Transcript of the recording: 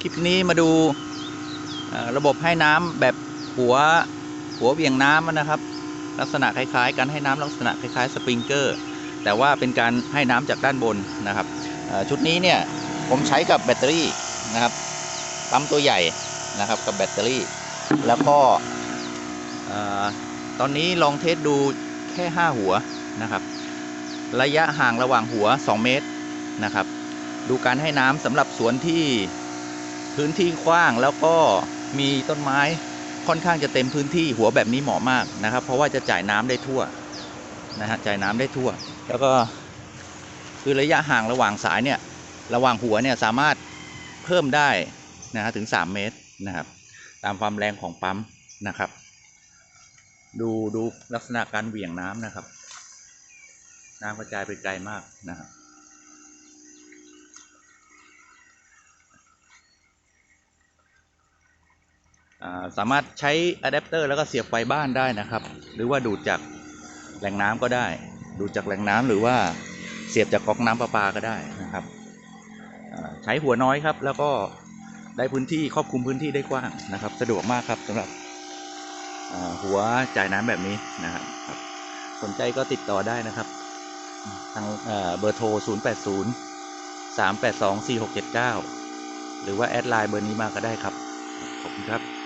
คลิปนี้มาดูระบบให้น้ำแบบหัวหัวเบี่ยงน้ำนะครับ ลักษณะคล้ายๆการให้น้ำลักษณะคล้ายๆสปริงเกอร์ แต่ว่าเป็นการให้น้ำจากด้านบนนะครับชุดนี้เนี่ยผมใช้กับแบตเตอรี่นะครับปั๊มตัวใหญ่นะครับกับแบตเตอรี่ แล้วก็ตอนนี้ลองเทสดูแค่ 5 หัวนะครับ ระยะห่างระหว่างหัว 2 เมตรนะครับ ดูการให้น้ำสำหรับสวนที่ พื้นที่กว้างแล้วก็มีต้นไม้ค่อนข้างจะเต็มพื้นที่หัวแบบนี้เหมาะมากนะครับ เพราะว่าจะจ่ายน้ำได้ทั่วนะฮะจ่ายน้ำได้ทั่ว แล้วก็คือระยะห่างระหว่างสายเนี่ยระหว่างหัวเนี่ยสามารถเพิ่มได้นะฮะถึง 3 เมตรนะครับ ตามความแรงของปั๊มนะครับ ดูดูลักษณะการเหวี่ยงน้ำนะครับ น้ำกระจายไปไกลมากนะครับ สามารถใช้อะแดปเตอร์แล้วก็เสียบไฟบ้านได้นะครับ หรือว่าดูดจากแหล่งน้ำก็ได้ ดูดจากแหล่งน้ำหรือว่าเสียบจากก๊อกน้ำประปาก็ได้นะครับ ใช้หัวน้อยครับ แล้วก็ได้พื้นที่ครอบคลุมพื้นที่ได้กว้างนะครับ สะดวกมากครับสำหรับหัวจ่ายน้ำแบบนี้นะครับ สนใจก็ติดต่อได้นะครับ ทางเบอร์โทร 0 8 0 3 8 2 4 6 7 9 หรือว่าแอดไลน์เบอร์นี้มาก็ได้ครับ ขอบคุณครับ